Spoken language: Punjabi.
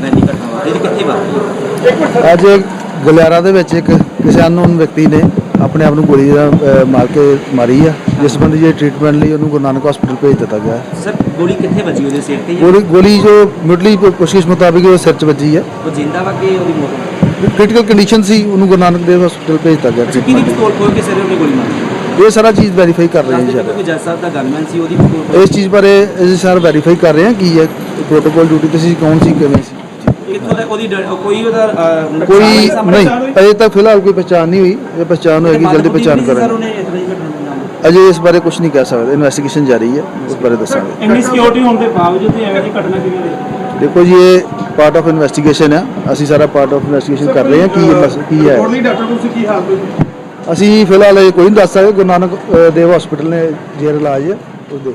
ਵਾਪਰੀ ਅੱਜ ਗਲਿਆਰਾ ਦੇ ਵਿੱਚ ਇੱਕ ਕਿਸੇ ਅਨਨੋਨ ਵਿਅਕਤੀ ਨੇ ਆਪਣੇ ਆਪ ਨੂੰ ਗੋਲੀ ਦਾ, ਅਹ, ਮਾਰ ਕੇ ਮਾਰੀ ਆ। ਜਿਸ ਸੰਬੰਧੀ ਜੇ ਟ੍ਰੀਟਮੈਂਟ ਲਈ ਉਹਨੂੰ ਗੁਰੂ ਨਾਨਕ ਹਸਪੀਟਲ ਭੇਜ ਦਿੱਤਾ ਗਿਆ। ਹੈ। ਸਰ ਗੋਲੀ ਕਿੱਥੇ ਵੱਜੀ ਉਹਦੇ ਸਿਰ ਤੇ? ਜਾਂ ਗੋਲੀ ਗੋਲੀ ਜੋ ਮੁੱਢਲੀ ਪੁੱਛਗਿੱਛ ਮੁਤਾਬਿਕ ਉਹ ਸਿਰ 'ਚ ਵੱਜੀ ਹੈ ਉਹ ਜਿੰਦਾ ਵਾ ਕਿ ਉਹਦੀ ਮੌਤ? ਕ੍ਰਿਟੀਕਲ ਕੰਡੀਸ਼ਨ ਸੀ ਉਹਨੂੰ ਗੁਰੂ ਨਾਨਕ ਦੇਵ ਹਸਪੀਟਲ ਭੇਜ ਦਿੱਤਾ ਗਿਆ ਕਿਹਦੀ treatment। ਪਿਸਤੌਲ ਖੋਲ ਕੇ ਸਿਰ ਉਹਨੇ ਗੋਲੀ ਮਾਰੀ? ਇਹ ਸਾਰਾ ਚੀਜ਼ ਵੈਰੀਫਾਈ ਕਰ ਰਹੇ ਹਾਂ ਜੀ ਸਾਡਾ ਕੋਈ ਜੱਜ ਸਾਹਿਬ ਦਾ ਗਨਮੈਨ ਸੀ ਉਹਦੀ ਪਿਸਤੌਲ ਖੋਲ ਇਸ ਚੀਜ਼ ਬਾਰੇ ਅਸੀਂ ਸਾਰਾ ਵੈਰੀਫਾਈ ਕਰ ਰਹੇ ਹਾਂ ਕੀ ਹੈ ਪ੍ਰੋਟੋਕੋਲ ਡਿਊਟੀ ਤੇ ਸੀ ਕੌਣ ਸੀ ਕਿਵੇਂ ਸੀ। ਕਿੱਥੋਂ ਦਾ ਉਹਦੀ ਡ- ਕੋਈ ਉਹਦਾ ਅਹ, ਕੋਈ ਸਾਹਮਣੇ ਨਹੀਂ ਅਜੇ ਤੱਕ ਫਿਲਹਾਲ ਕੋਈ ਪਛਾਣ ਨਹੀਂ ਹੋਈ। ਪਛਾਣ ਹੋਏਗੀ ਜਲਦੀ ਪਛਾਣ ਸਰ ਕਰਾਂਗੇ। ਉਹਨੇ ਇਤਨਾ ਹੀ ਘਟਨਾ ਨੂੰ ਅੰਜਾਮ ਅਜੇ ਇਸ ਬਾਰੇ ਕੁਝ ਨਹੀਂ ਕਹਿ ਸਕਦੇ। ਇਨਵੈਸਟੀਗੇਸ਼ਨ ਜਾਰੀ ਹੈ ਉਸ ਬਾਰੇ ਦੱਸਾਂਗੇ। ਇੰਨੀ ਸਿਕਿਉਰਿਟੀ ਹੋਣ ਦੇ ਬਾਵਜੂਦ ਵੀ ਐਵੇਂ ਦੀ ਘਟਨਾ ਕਿਵੇਂ ਹੋਈ? ਦੇਖੋ ਜੀ ਇਹ ਪਾਰਟ ਆਫ ਇਨਵੈਸਟੀਗੇਸ਼ਨ ਹੈ। ਅਸੀਂ ਸਾਰਾ ਪਾਰਟ ਆਫ ਇਨਵੈਸਟੀਗੇਸ਼ਨ ਕਰ ਰਹੇ ਹਾਂ। ਕੀ ਇਹ ਮਸ- ਕੀ ਹੈ? ਨਹੀਂ ਡਾਕਟਰ ਕੋਲ ਕੀ ਹਾਲ ਹੋਈ ਅਸੀਂ ਫਿਲਹਾਲ ਇਹ ਕੋਈ ਨਹੀਂ ਦੱਸ ਸਕਦੇ। ਗੁਰੂ ਨਾਨਕ ਅ, ਦੇਵ ਹਸਪੀਟਲ ਨੇ ਜੇਰ ਇਲਾਜ ਹੈ। ਉਹ ਦੇਖ